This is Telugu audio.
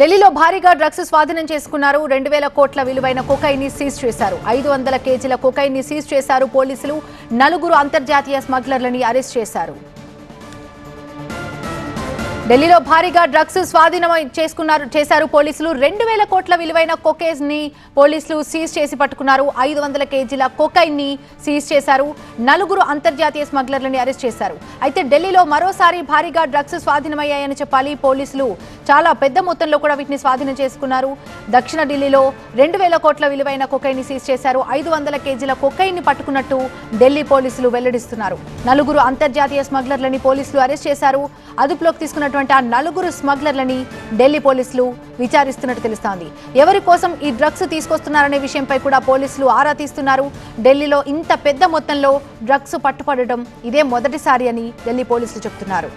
ఢిల్లీలో భారీగా డ్రగ్స్ స్వాధీనం చేసుకున్నారు. రెండు వేల కోట్ల విలువైన కొకైన్ని సీజ్ చేశారు. ఐదు వందల కేజీల కొకైన్ని సీజ్ చేశారు. పోలీసులు నలుగురు అంతర్జాతీయ స్మగ్లర్లని అరెస్ట్ చేశారు. ఢిల్లీలో భారీగా డ్రగ్స్ స్వాధీనం చేసుకున్నారు చేశారు పోలీసులు. రెండు వేల కోట్ల విలువైన కొకేజ్ని పోలీసులు సీజ్ చేసి పట్టుకున్నారు. ఐదు వందల కేజీల కొకైన్ని సీజ్ చేశారు. నలుగురు అంతర్జాతీయ స్మగ్లర్లని అరెస్ట్ చేశారు. అయితే ఢిల్లీలో మరోసారి భారీగా డ్రగ్స్ స్వాధీనమయ్యాయని చెప్పాలి. పోలీసులు చాలా పెద్ద మొత్తంలో కూడా వీటిని స్వాధీనం చేసుకున్నారు. దక్షిణ ఢిల్లీలో రెండు వేల కోట్ల విలువైన కొకైన్ని సీజ్ చేశారు. ఐదు వందల కేజీల కొకైన్ని పట్టుకున్నట్టు ఢిల్లీ పోలీసులు వెల్లడిస్తున్నారు. నలుగురు అంతర్జాతీయ స్మగ్లర్లని పోలీసులు అరెస్ట్ చేశారు. అదుపులోకి తీసుకున్నటువంటి ఆ నలుగురు స్మగ్లర్లని ఢిల్లీ పోలీసులు విచారిస్తున్నట్టు తెలుస్తోంది. ఎవరి కోసం ఈ డ్రగ్స్ తీసుకొస్తున్నారనే విషయంపై కూడా పోలీసులు ఆరా తీస్తున్నారు. ఢిల్లీలో ఇంత పెద్ద మొత్తంలో డ్రగ్స్ పట్టుపడడం ఇదే మొదటిసారి అని ఢిల్లీ పోలీసులు చెబుతున్నారు